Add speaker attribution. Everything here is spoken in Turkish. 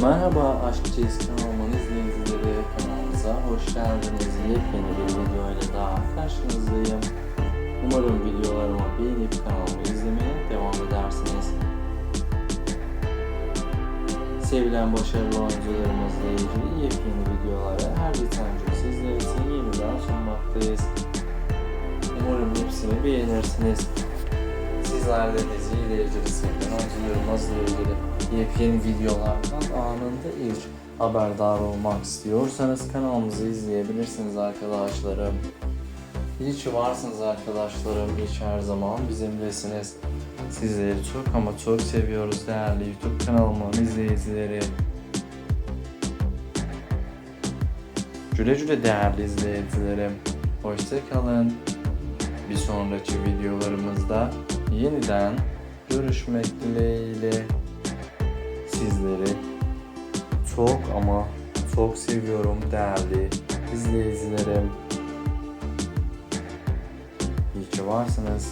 Speaker 1: Merhaba Aşkçıyız kanalımın izleyicileri kanalımıza hoş geldiniz. Yepyeni bir video ile daha karşınızdayım. Umarım videolarımı beğenip kanalımı izlemeye devam edersiniz. Sevilen başarılı oyuncularımızla ilgili yepyeni videoları her geçen gün sizler için yeniden sunmaktayız. Umarım hepsini beğenirsiniz. Sizler de diziyle ilgili sevilen oyuncularımızla ilgili yepyeni videolardan anında ilk haberdar olmak istiyorsanız kanalımızı izleyebilirsiniz arkadaşlarım. İyi ki varsınız arkadaşlarım. İyi her zaman bizimlesiniz. Sizleri çok ama çok seviyoruz değerli YouTube kanalımın izleyicileri. Güle güle değerli izleyicilerim. Hoşçakalın. Bir sonraki videolarımızda yeniden görüşmek dileğiyle sizleri çok ama çok seviyorum değerli izleyicilerim. İyi ki varsınız.